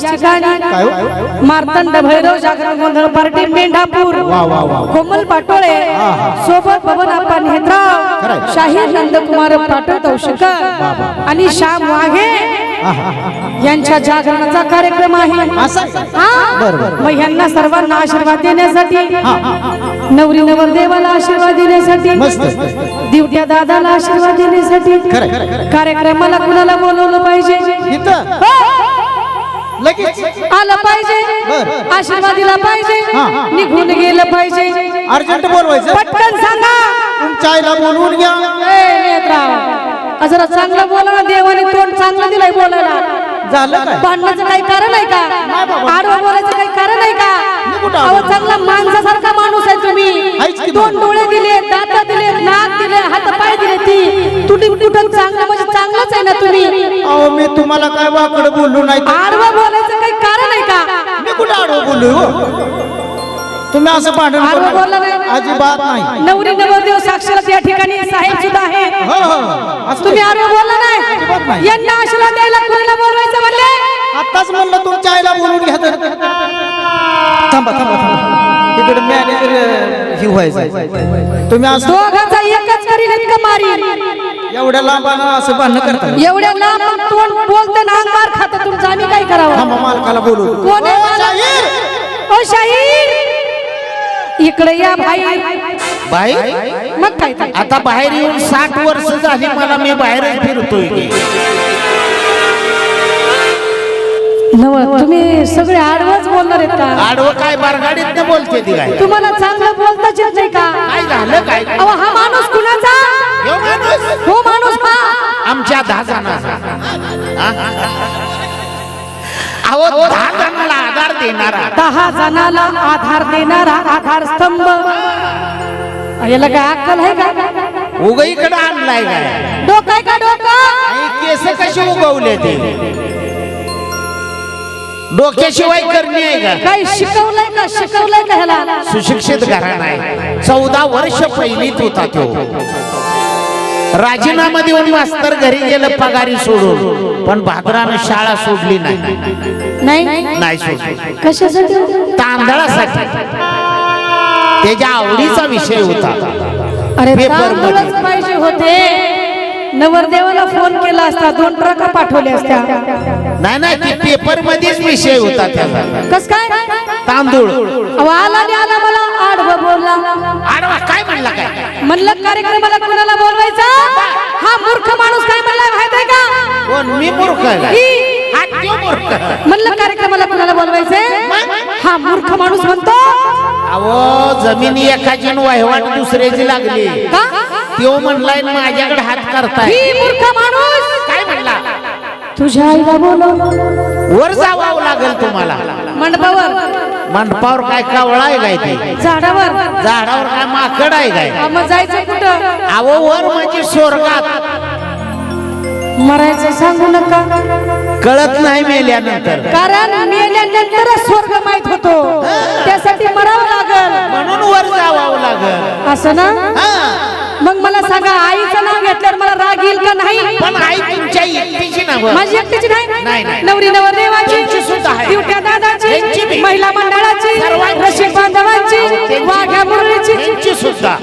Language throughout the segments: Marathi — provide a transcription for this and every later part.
ठिकाणी मार्तंड भैरव जागरण गोंधळ पार्टी मेंढापूर कोमल पाटोळे सोबत बबन आप्पा नेत्राव शाहीर नंदकुमार पाटोळ तौशिकर आणि श्याम वाघे यांच्या जागरणाचा कार्यक्रम आहे? मग यांना सर्वांना आशीर्वाद देण्यासाठी नवरी नवरदेवाला आशीर्वाद देण्यासाठी मस्त. दिवट्या दादाला आशीर्वाद देण्यासाठी. कार्यक्रमाला कुणाला बोलवलं पाहिजे? हो! आलं पाहिजे. आशीर्वाद दिला पाहिजे. निघून गेलं पाहिजे. अर्जंट बोलवायचं? पटकन सांगा. तुमच्या आईला बोलवून घ्या. जरा चांगलं बोला ना देवाने तोंड चांगलं दिलंय बोलायला झालं काय भांडणाचं काही कारण आहे का. आडवं बोलायचं काही कारण आहे का कुठं अहो? चांगला माणसासारखा माणूस आहे तुम्ही दोन. डोळे दिले दात दिले नाक दिले हात पाय दिले ती तुटी तुटत चांगलं म्हणजे चांगलंच आहे ना तुम्ही अहो मी तुम्हाला काय वाकड बोललो नाही. आडवं बोलायचं काही कारण आहे का मी कुठं आडवं बोललो हो तुम्ही असं नका. बोलला अजिबात नाही. नवरी नवरदेव साक्षात या ठिकाणी साहेब सुद्धा आहे हो हो असं तुम्ही आडवं बोलला अजिबात नाही. नाही. यांना आशीर्वाद द्यायला कुणाला बोलवायचं म्हणले? आताच म्हणलं तुमच्या आईला बोलून घ्या. तर थांबा थांबा थांबा. इकडे मॅनेजर ही व्हायचं. तुम्ही असं दोघांचा एकच इतकं मारी? एवढ्या लांबानं असं करता एवढ्या लांब तोंड बोलताना अंग मार खात तुमचं. आम्ही काय करावं? थांबा मालकाला बोलू कोण आहे ओ, मालक? शाहीर! ओ शाहीर! इकडे या भाई बाई? मग काय ते? आता बाहेर येऊन साठ वर्ष झाली मला मी बाहेरच फिरतोय की. तुम्ही सगळे आडवच बोलणार आहेत का? आडवं काय बारगाडीत न बोलते ती काय. तुम्हाला चांगलं बोलताच येत नाही का? काय झालं काय? अहो हा माणूस कुणाचा? ह्यो माणूस. हो माणूस हा आमच्या दहा जणांचा. अहो दहा जणांना आधार देणारा. दहा जणाला आधार देणारा आधार स्तंभ. याला काय अक्कल आहे का? उगईकडे आणलाय काय? डोकं आहे का डोकं? आणि केस कसे उगवले ते? डोक्याशिवाय करणी आहे का? काही शिकवलंय का? शिकवलंय का ह्याला? सुशिक्षित घराणा आहे. चौदा वर्ष पहिलीत होता तो. राजीनामा देऊन मास्तर घरी गेलं पगारी सोडून. पण भाद्रानं शाळा सोडली नाही. नाही? नाही कशासाठी? तांदळासाठी. त्याच्या आवडीचा विषय होता अरे पेपर. पाहिजे होते. नवरदेवाला फोन केला असता दोन ट्रका पाठवल्या असत्या नाही नाही पेपर मध्येच विषय होता त्याचा. कस काय? तांदूळ. आला आला मला आडवं बोलला. आडवा काय म्हणला काय? म्हणलं कार्यक्रमाला कुणाला बोलवायचा? हा मूर्ख माणूस काय म्हणला माहीत आहे का? कोण? मी मूर्ख आहे. म्हणलं कार्यक्रमाला कुणाला बोलवायचंय? हा मूर्ख माणूस म्हणतो. अहो जमिनी एकाची वहिवाट दुसऱ्याची लागली. का? त्यो म्हणलाय माझ्याकडे हात करताय. ही मूर्ख माणूस. काय म्हणला? तुझ्या आईला बोलव. वर जावावं लागेल तुम्हाला. मंडपावर. मंडपावर काय कावळा आहे काय ते? झाडावर. झाडावर काय माकड आहे काय? मग जायचं कुठं? अहो वर म्हणजे स्वर्गात. मरायचं सांगू नका. कळत नाही मेल्यानंतर. कारण मेल्यानंतरच स्वर्ग माहीत होतो. त्यासाठी मरावं लागल. म्हणून वर जावावं लागल. असं ना? हा. मग मला सांगा आईचं नाव घेतल्यावर मला राग येईल का नाही? पण आई तुमच्या एकटीची नाव. माझी एकटीची नाही, नाही नाही. नवरी नवरदेवाची त्यांची सुद्धा आहे. दिवट्या त्यांची दादाची बी. महिला मंडळाची सर्वांची. बांधवांची वाघ्या मुरळीची. त्यांची सुद्धा.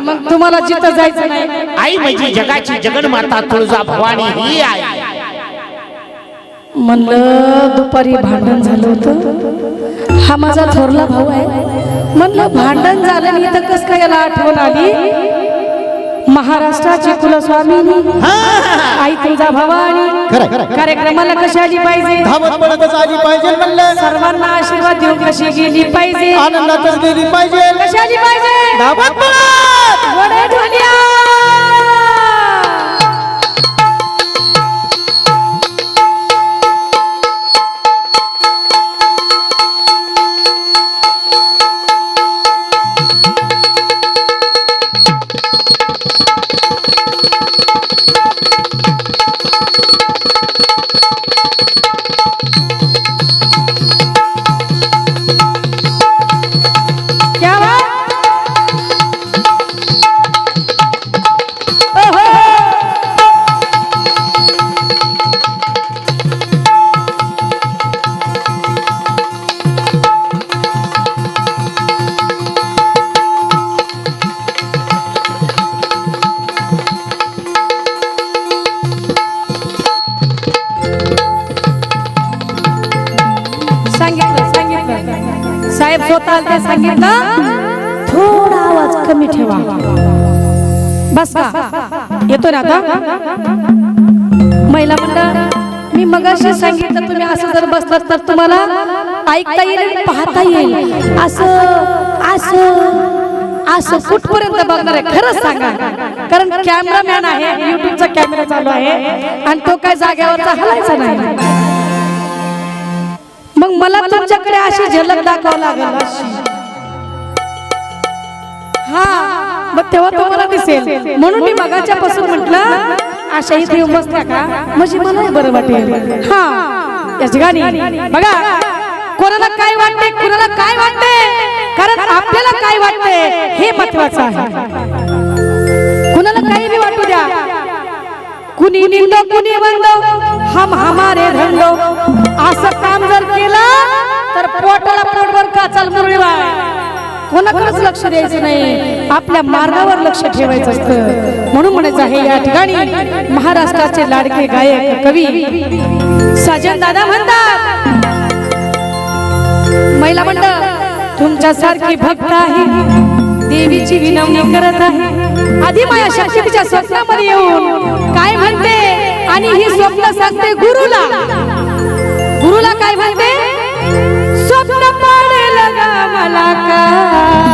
मग तुम्हाला जिथं जायचं नाही. आई म्हणजे जगाची जगन्माता तुळजा भवानी ही आहे म्हणलं दुपारी भांडण झालं होतं. हा माझा थोरला भाऊ आहे. म्हणलं भांडण झालं आणि इथं कस काय याला आठवण आली? महाराष्ट्राची कुलस्वामिनी आई तुझा भवानी. खरं खरं कार्यक्रमाला कशी आली पाहिजे? धावत पडतच आली पाहिजे म्हणलं. सर्वांना आशीर्वाद देऊन कशी गेली पाहिजे? आनंदातच गेली पाहिजे. कशी आली पाहिजे? साहेब स्वतः ते सांगितलं थोडा आवाज कमी ठेवा. बस का? येतो ना आता? महिला मंडळ मी मगाशी सांगितलं तुम्ही असं जर बसलात तर तुम्हाला ऐकता येईल पाहता येईल. असं असं असं कुठपर्यंत बघणार आहे? खरंच सांगा. कारण कॅमेरामॅन आहे युट्यूबचा कॅमेरा चालू आहे आणि तो काय जाग्यावरचा हलायचा नाही. मला तुमच्याकडे अशी झलक दाखवावं लागेल अशी. हा मग तेव्हा तुम्हाला दिसेल. म्हणून मी मगाच्या पासून म्हटलं अशा इथे बसल्या का? म्हणजे मला बरं वाटेल. हा याची गाणी. बघा कोणाला काय वाटते कोणाला काय वाटते? कारण आपल्याला काय वाटते हे महत्वाचं आहे. कुणाला काही बी वाटू द्या. कुणी निंदो कुणी बंदो? हम हमारे धंदो. असं काम जर केलं तर पोटाला पोटभर काचाल मुरळीवा कोणाकडेच लक्ष द्यायचं नाही. आपल्या मार्गावर लक्ष ठेवायचं असतं. म्हणून म्हणायचं आहे या ठिकाणी महाराष्ट्राचे लाडके गायक कवी साजन दादा म्हणतात महिला मंडळ तुमच्यासारखी भक्त आहे. देवीची विनवणी करत आहे. आधी माया शक्तीच्या स्वप्नामध्ये येऊन काय म्हणते? आणि ही स्वप्न सांगते गुरुला. गुरुला काय म्हणते? स्वप्न पडेल मला का?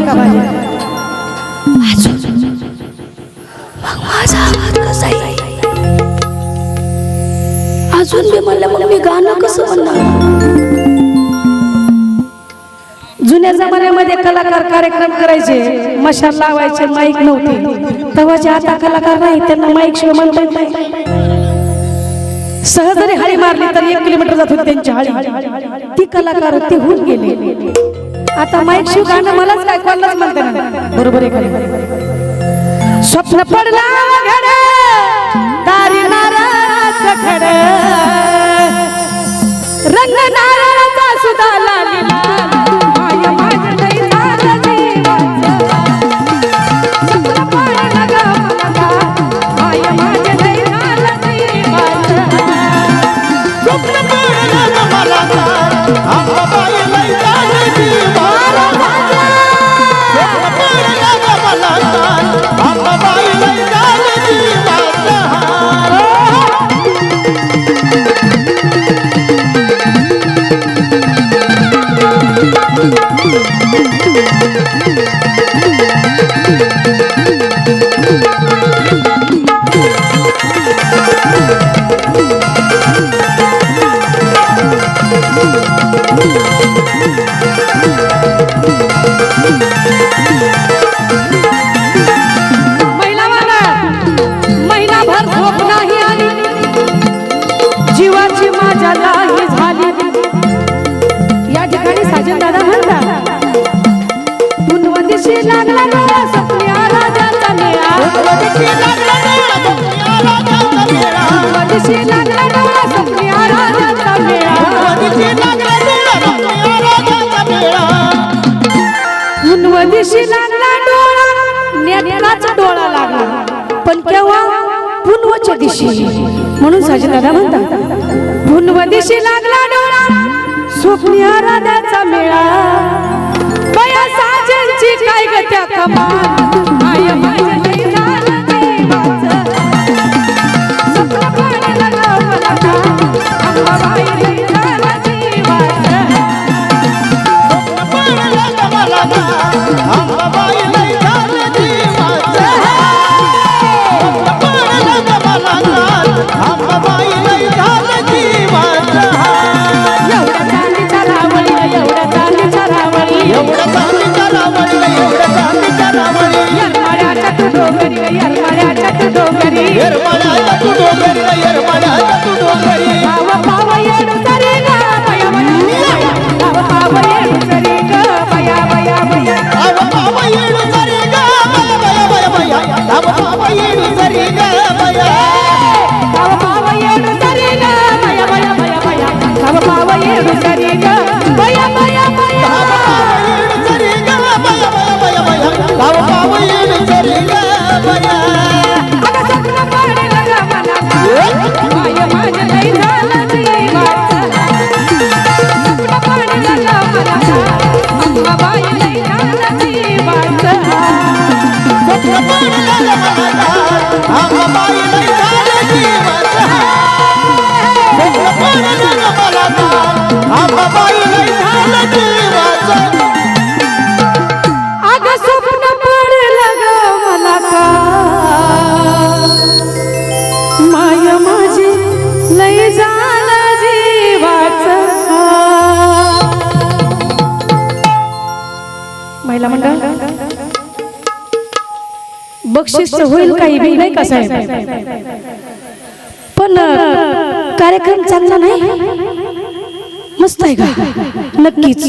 अजून का अजून माझा अजून मी म्हणलं मग मी गाणं कसं म्हणणार? जुन्या जमान्यामध्ये कलाकार कार्यक्रम करायचे मशाल लावायचे माईक नव्हते. तेव्हाचे आता कलाकार नाही त्यांना माईक शिवाय म्हणता येत नाही. सहज जरी हळी मारली तर एक किलोमीटर जात होती त्यांची हळी ती कलाकार ते होऊन गेले. आता माईक शिव गाणं मलाच काय कोणालाच म्हणते बरोबर आहे स्वप्न पडला लागला डोळा सपन्या लागला डोळा लागला डोळा लागला डोळा लागला डोळा डोळा लागला पण केव्हा पुनवच्या दिशी म्हणून साजदादा म्हणतात पुनव दिशी लागला डोळा स्वप्न्या राधाचा मेळा काय ग त्या कमान माय माझ्या अंबाबाई लई பெருமாள் பெருமாள் लय झालं जीवाचं महिला मंडळ बक्षीस होईल काही बी नाही का साहेब? पण कार्यक्रम चांगला नाही? मस्त आहे का? नक्कीच.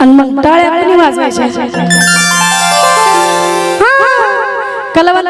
आणि मग टाळ्या वाजवायच्या. कलावंत